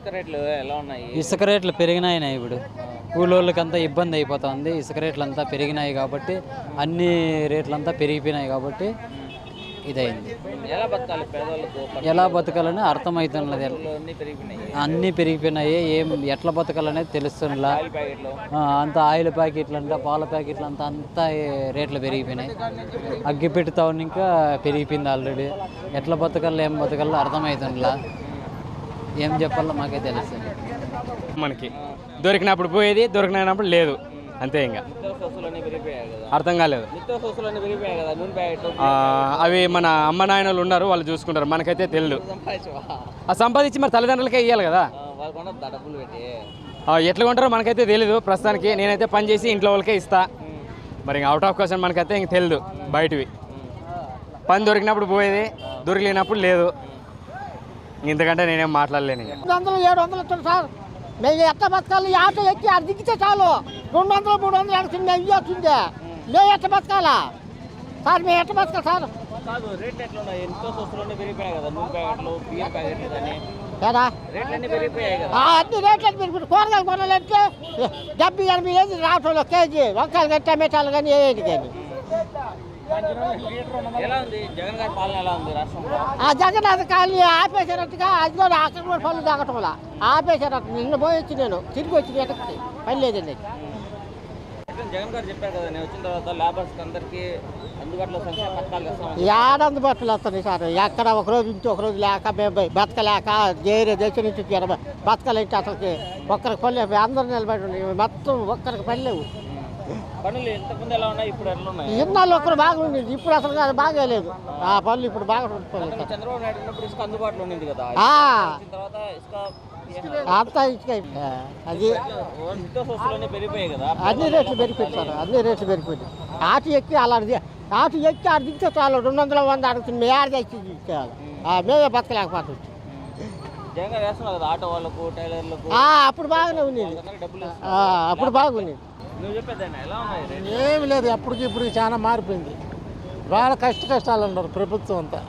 ఇసుక రేట్లు ఎలా ఉన్నాయి? ఇసుక రేట్లు పెరిగినాయినా ఇప్పుడు. కూలోళ్ళకంతా ఇబ్బంది అయిపోతుంది. ఇసుక రేట్లు అంతా పెరిగినాయి కాబట్టి అన్ని రేట్లంతా పెరిగిపోయినాయి కాబట్టి ఇదైంది. ఎలా బతకాలి పేదవాళ్ళకు ఎలా బతకాలని అర్థమవుతున్నది అన్నీ పెరిగిపోయినాయి. అన్నీ పెరిగిపోయినాయి. ఏం ఎట్లా బతకాలనేది తెలుస్తుందిలా. ఆయిల్ ప్యాకెట్లు. ఆ, అంత ఆయిల్ ప్యాకెట్లు అంట పాల ప్యాకెట్లు అంతా అంతా రేట్లు పెరిగిపోయినాయి. అగ్గి పెట్టుతా ఉన్న ఇంకా పెరిగిపోయింది ఆల్రెడీ. ఎట్లా బతకాలో ఏం బతకాలో అర్థమవుతుందిలా ఏం చెప్పాలో మాకే తెలుసు మనకి. దొరికినప్పుడు పోయేది దొరికినప్పుడు లేదు. అంతే ఇంకా అర్థం కాలేదు. అవి మన అమ్మ నాయనలు ఉన్నారు వాళ్ళు చూసుకుంటారు. మనకైతే తెలియదు ఆ సంపాదించి మరి తల్లిదండ్రులకే ఇవ్వాలి కదా? ఎట్లా కొంటారో మనకైతే తెలియదు ప్రస్తుతానికి నేనైతే పని చేసి ఇంట్లో వాళ్ళకే ఇస్తా. మరి ఇంకా అవుట్ ఆఫ్ క్వశ్చన్ మనకైతే ఇంక తెలియదు బయటవి. పని దొరికినప్పుడు పోయేది దొరికినప్పుడు లేదు. ఇంతకంటే నేనేం మాట్లాడలేను రెండు వందలు ఏడు వందలు ఇస్తాడు సార్. మేము ఎట్ట బతకాలి? ఈ ఆటో ఎక్కి అది దిగితే చాలు. రెండు వందలు మూడు వందలు అడుగుతుంది మేము ఇవ్వాల్సిందే మేము ఎట్ట బతకాలా? సార్ మేము ఎట్ట బతకాలి సార్? కాదు రేట్లు ఎట్లా ఉన్నాయి నిత్యావసర వస్తువులు అన్నీ పెరిగిపోయాయి కదా. నూనె ప్యాకెట్లు బియ్యం ప్యాకెట్లు కానీ ఏడా? రేట్లు అన్నీ పెరిగిపోయాయి కదా. ఆ, అన్ని రేట్లు పెరిగిపోయి కూరగాయలు కొనాలంటే డెబ్బై ఎనభై లేదు ఆటోలో కేజీ. వంకాయలు కానీ టమాటాలు కానీ ఏది కానీ. ఆ జగన్నాథ్ కాలనీ ఆపేశారట్టుగా అది కూడా అక్కడ కూడా పనులు తాగటం వల్ల. ఆపేశారట్టు నిన్న పోయి వచ్చి నేను తిరిగి వచ్చి ఎటకి పని లేదండి జగన్ గారు చెప్పారు కదా నేను వచ్చిన తర్వాత లేబర్స్ అందరికీ అందుబాటులో ఏడ వస్తుంది సార్? ఎక్కడ ఒక రోజు నుంచి ఒక రోజు లేక మేము బతకలేక వేరే దేశం నుంచి బతకలేంటి అసలుకి? ఒక్కరికి పని అందరూ నిలబడి. మొత్తం ఒక్కరికి పని లేవు. పనులు ఇంతకుముందు ఎలా ఉన్నాయి? ఇప్పుడు ఎట్లా ఉన్నాయి? ఇన్నాళ్ళు ఒక్కరు బాగా ఉండేది. ఇప్పుడు అసలు అది బాగాలేదు ఆ పనులు ఇప్పుడు బాగా ఉండిపోలేదు చంద్రబాబు నాయుడు ఉన్నప్పుడు ఇసుక అందుబాటులో ఉంది కదా. ఆ, వచ్చిన తర్వాత ఇసుక అంతా ఇసుక అయిపోయింది. అది పెరిగిపోయాయి కదా. అన్ని రేట్లు పెరిగిపోయింది సార్. అన్ని రేట్లు పెరిగిపోయింది ఆట ఎక్కి అలాంటిది. ఆట ఎక్కి ఆడ దిగితే చాలు. రెండు వందల వంద అడుగుతుంది మేము ఆడ తెచ్చి ఇచ్చేయాలి ఆ, మేమే బతకలేకపోతుంది జగన్ గారు వేస్తున్నారు కదా ఆటో వాళ్ళకు టైలర్లకు ఆ, అప్పుడు బాగానే ఉండేది అప్పుడు బాగుండేది? ఏమి లేదు ఎప్పటికి ఇప్పుడు చాలా మారిపోయింది. వాళ్ళ కష్ట కష్టాలు ఉన్నారు ప్రభుత్వం అంతా.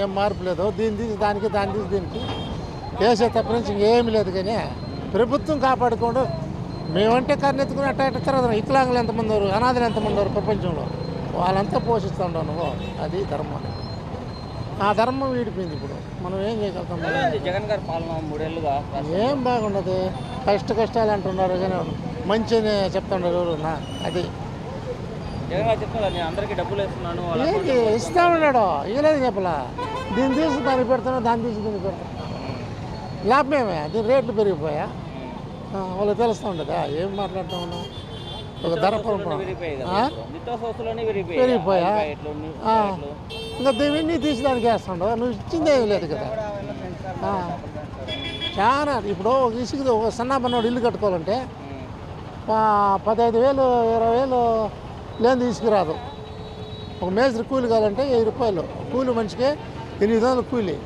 ఏం మార్పు లేదు. దీన్ని తీసి దానికి దాన్ని తీసి దీనికి. వేసే తప్ప నుంచి ఇంకేమి లేదు కానీ ప్రభుత్వం కాపాడుకోండు. మేమంటే కన్నెత్తుకుని అట్ట ఇట్ట తిరగదు. వికలాంగులు ఎంతమంది ఉన్నారు? అనాథలు ఎంతమంది ఉన్నారు ప్రపంచంలో? వాళ్ళంతా పోషిస్తుండవు నువ్వు. అది ధర్మం. ఆ ధర్మం వీడిపోయింది ఇప్పుడు. మనం ఏం చేయగలుగుతాం జగన్ గారి పాలన మూడేళ్ళుగా ఏం బాగుండదు. కష్ట కష్టాలు అంటున్నారు కానీ మంచిని చెప్తున్నారు ఎవరున్నా అది. జగన్ గారు చెప్తున్నారు నేను అందరికీ డబ్బులు వేస్తున్నాను వాళ్ళ ఏంటి? ఇస్తా ఉన్నాడు. ఇవ్వలేదు చెప్పలా. దీన్ని తీసి దానికి పెడతాను దాన్ని తీసి దీనికి పెడతాను లాభమేమే? దీని రేట్లు పెరిగిపోయా? వాళ్ళకి తెలుస్తూ ఉండదా ఏం మాట్లాడుతూ ఉన్నాం ఒక ధర పెరిగిపోయా? ఇంకా ఇవన్నీ తీసి దానికి వేస్తుండవు నువ్వు ఇచ్చింది ఏం లేదు కదా. చాలా ఇప్పుడు ఒక ఇసుక ఒక సన్నాపన్నోడు ఇల్లు కట్టుకోవాలంటే పదహైదు వేలు ఇరవై వేలు లేని తీసుకురాదు. ఒక మేస్త్రి కూలి కావాలంటే వెయ్యి రూపాయలు. కూలి మనిషికి ఎనిమిది వందలు కూలి.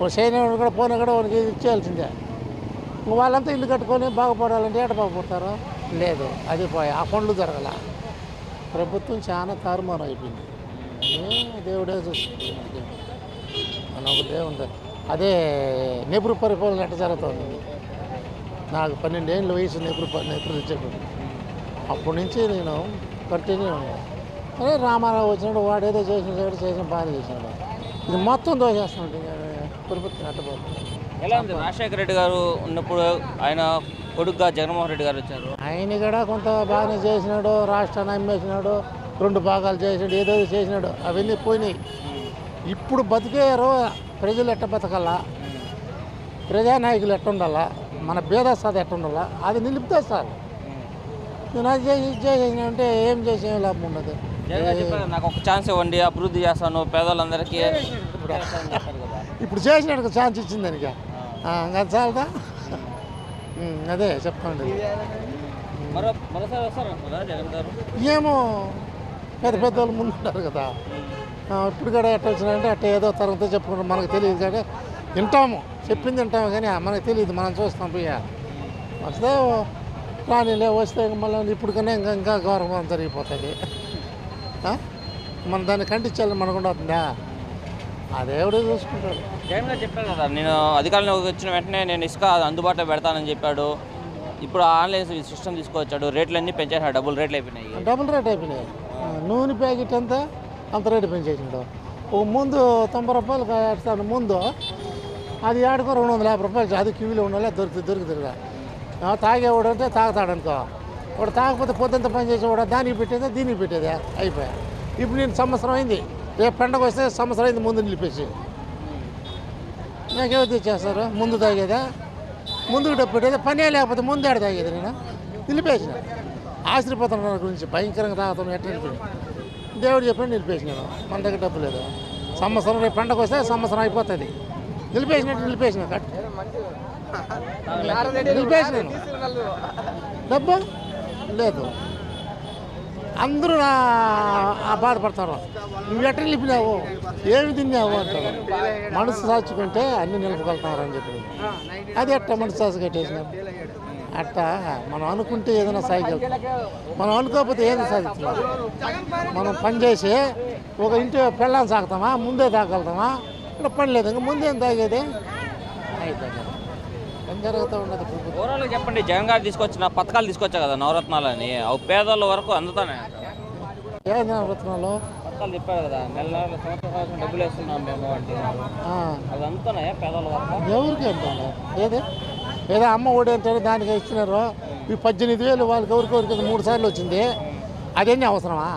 ఒక సైన్యం కూడా పోయినా కూడా వానికి ఇచ్చేయాల్సిందే. వాళ్ళంతా ఇల్లు కట్టుకొని బాగుపడాలంటే ఎట బాగుపడతారు? లేదు అది పోయి ఆ పనులు జరగల. ప్రభుత్వం చాలా తారుమారు అయిపోయింది. దేవుడే చూసుకుంటుంది మన ఒక దేవుడు అదే నెపురు పరిపాలన ఎట్ట జరుగుతుంది? నాకు పన్నెండేళ్ళ వయసు నెపురు ప- నెపురు తెచ్చేటప్పుడు అప్పటి నుంచి నేను కంటిన్యూ ఉన్నాను అదే రామారావు వచ్చినాడు వాడు ఏదో చేసినాడు చేసిన బాగా చేసినాడు. ఇది మొత్తం దోచేస్తున్నాడు ప్రభుత్వం ఎట్టబోతుంది ఎలా ఉంది? రాజశేఖర రెడ్డి గారు ఉన్నప్పుడు ఆయన కొడుకుగా జగన్మోహన్ రెడ్డి గారు వచ్చారు. ఆయన కూడా కొంత బాగానే చేసినాడు రాష్ట్రాన్ని అమ్మేసినాడు. రెండు భాగాలు చేసినాడు ఏదో చేసినాడు అవన్నీ పోయినాయి. ఇప్పుడు బతికేరు ప్రజలు ఎట్ట బతకాలా ప్రజానాయకులు ఎట్ట ఉండాలా? మన భేదస్థాది ఎట్ట ఉండాలా? అది నిలిపితే సార్. నేను అది చేసి చేసేసిన అంటే ఏం చేసే లాభం ఉండదు. నాకు ఒక ఛాన్స్ ఇవ్వండి అభివృద్ధి చేస్తాను పేదవాళ్ళందరికీ కదా. ఇప్పుడు చేసినాడు ఛాన్స్ ఇచ్చింది దానికి. ఇంకా చాలదా? అదే మరో మరోసారి జగన్ గారు ఏమో పెద్ద పెద్ద వాళ్ళు ముందు ఉంటారు కదా. ఇప్పుడు కూడా ఎట్ట వచ్చినారంటే అట్ట ఏదో తరంతో చెప్పుకుంటాం మనకు తెలియదు కానీ వింటాము. చెప్పింది వింటాము కానీ మనకు తెలియదు. మనం చూస్తాం పోయా. వస్తే రానిలే వస్తే మళ్ళీ ఇప్పుడు కన్నా ఇంకా ఇంకా గౌరవం జరిగిపోతుంది? మన దాన్ని ఖండించాలని మనకు ఉండవుతుందా ఆ దేవుడే చూసుకుంటాడు. జగన్ గారు చెప్పారు కదా నేను అధికారంలోకి వచ్చిన వెంటనే నేను ఇసుక అందుబాటులో పెడతానని చెప్పాడు. ఇప్పుడు ఆన్లైన్ సిస్టమ్ తీసుకొచ్చాడు. రేట్లు అన్నీ పెంచేసాడు డబుల్ రేట్లు అయిపోయినాయి. డబుల్ రేట్ అయిపోయినాయి. నూనె ప్యాకెట్ ఎంత? అంత రేటు పెంచేసిండు. ఓ ముందు తొంభై రూపాయలు వేస్తాను ముందు అది ఏడుకో రెండు వందల యాభై రూపాయలు అది క్యూలో ఉండాలి దొరికి దొరుకుతుందిగా తాగేవాడు అంటే తాగుతాడనుకో వాడు తాగకపోతే పొద్దుంత పని చేసేవాడు దానికి పెట్టేదే దీనికి పెట్టేదే. అయిపోయా. ఇప్పుడు నేను సంవత్సరం అయింది. రేపు పండగ వస్తే సంవత్సరం అయింది ముందు నిలిపేసి. నాకేమైతే చేస్తారు ముందు తాగేదా? ముందుకు డబ్బు పెట్టేదే పనే లేకపోతే ముందు ఆడ తాగేది నేను? నిలిపేసిన. ఆశ్చర్యపోతున్న గురించి భయంకరంగా తాగుతాను ఎట్లా దేవుడు చెప్పి నిలిపేసినాను మన దగ్గర డబ్బు లేదు. సంవత్సరం రేపు పండగ వస్తే సంవత్సరం అయిపోతుంది. నిలిపేసినట్టు నిలిపేసిన కట్. నిలిపేసినాను డబ్బు? లేదు. అందరూ నా ఆ బాధపడతారు నువ్వు ఎట్ట నిలిపినావు? ఏమి తిన్నావు అంటారు. మనసు సాచుకుంటే అన్ని నిలపగలుగుతారు అని చెప్పి. అది ఎట్ట మనసు సాసు కట్టేసిన అట్ట మనం అనుకుంటే ఏదైనా సాగలుగుతాం మనం అనుకోకపోతే ఏది సాధిస్తున్నాం మనం పని చేసి ఒక ఇంటి పెళ్ళాన్ని సాగుతామా? ముందే తాగలుగుతామా? ఇక్కడ పని లేదు. ఇంకా ముందేం తాగేది? అయితే పని జరుగుతూ ప్రభుత్వం ఓవరాల్గా చెప్పండి. జగన్ గారు తీసుకొచ్చిన పథకాలు తీసుకొచ్చా కదా నవరత్నాలని? అవి పేదల వరకు అందుతానే. ఏదైనా రత్నాలు పథకాలు చెప్పారు కదా. నెల నెల సంవత్సరం డబ్బులు వేస్తున్నాం మేము అంటే. అవి అందుతున్నాయా పేదల వరకు? ఎవరికి అంటారు ఏది? ఏదో అమ్మ ఒడి అంటారు దానికి ఇచ్చినారు. ఈ పద్దెనిమిది వేలు వాళ్ళకి ఎవరికి ఎవరికి మూడు సార్లు వచ్చింది. అదేన్నీ అవసరమా?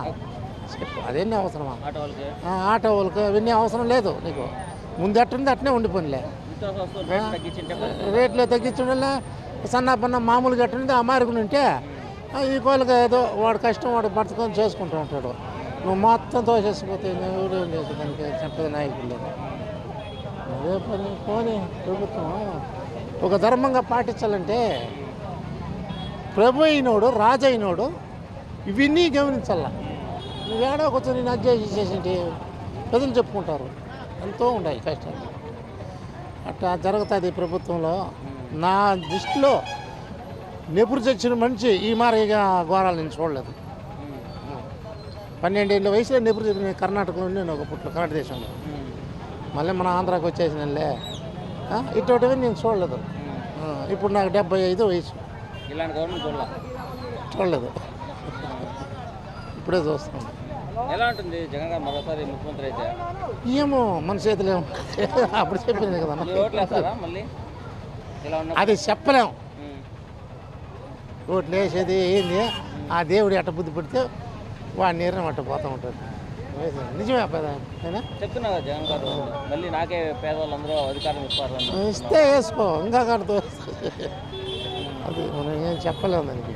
అదేన్నీ అవసరమా? ఆటో వాళ్ళకి. అవన్నీ అవసరం లేదు నీకు. ముందు ఎట్టుంది అట్నే ఉండిపోయినలే రేట్లు తగ్గించడం సన్న పన్న మామూలుగా ఎట్టుంది ఆ మార్గం ఉంటే ఈ కోళ్ళకి ఏదో వాడు కష్టం వాడు పట్టుకొని చేసుకుంటూ ఉంటాడు. నువ్వు మొత్తం తోసేసిపోతే నేను ఎవరేం చేసి దానికి చెప్పేది నాయకులు లేదు. అదే పని పోనీ ప్రభుత్వం ఒక ధర్మంగా పాటించాలంటే ప్రభు అయినోడు రాజు అయినోడు ఇవన్నీ గమనించాల. నువ్వు ఏడో కొంచెం నేను అధ్యయనం చేసేసి ప్రజలు చెప్పుకుంటారు. ఎంతో ఉన్నాయి కష్టాలు. అట్లా జరుగుతుంది ప్రభుత్వంలో. నా దృష్టిలో నెపురు చచ్చిన మనిషి ఈ మారిగా ఘోరాలు నేను చూడలేదు. పన్నెండేళ్ళ వయసులో నెపురు చచ్చిన కర్ణాటకలో నేను ఒక పుట్ల కర్ణాటక దేశంలో. మళ్ళీ మన ఆంధ్రాకి వచ్చేసినలే ఇటువంటివి నేను చూడలేదు. ఇప్పుడు నాకు డెబ్బై ఐదు వయసు. ఇలాంటి గవర్నమెంట్ చూడాల? చూడలేదు. ఇప్పుడే చూస్తున్నాను ఎలా ఉంటుంది జగన్ గారు మరోసారి ముఖ్యమంత్రి అయితే? ఏమో మన చేతిలో. అప్పుడు చెప్పింది కదా మళ్ళీ? అది చెప్పలేము ఓట్లు వేసేది ఏంది? ఆ దేవుడు ఎట్ట బుద్ధి పెడితే వాడి నీరు అట్ట పోతూ ఉంటుంది. నిజమే? చెప్తున్నా కదా జగన్ గారు. మళ్ళీ నాకే పేదవాళ్ళందరూ అధికారం ఇస్తారు ఇస్తే వేసుకో ఇంకా కడుతూ అది మనం ఏం చెప్పలేము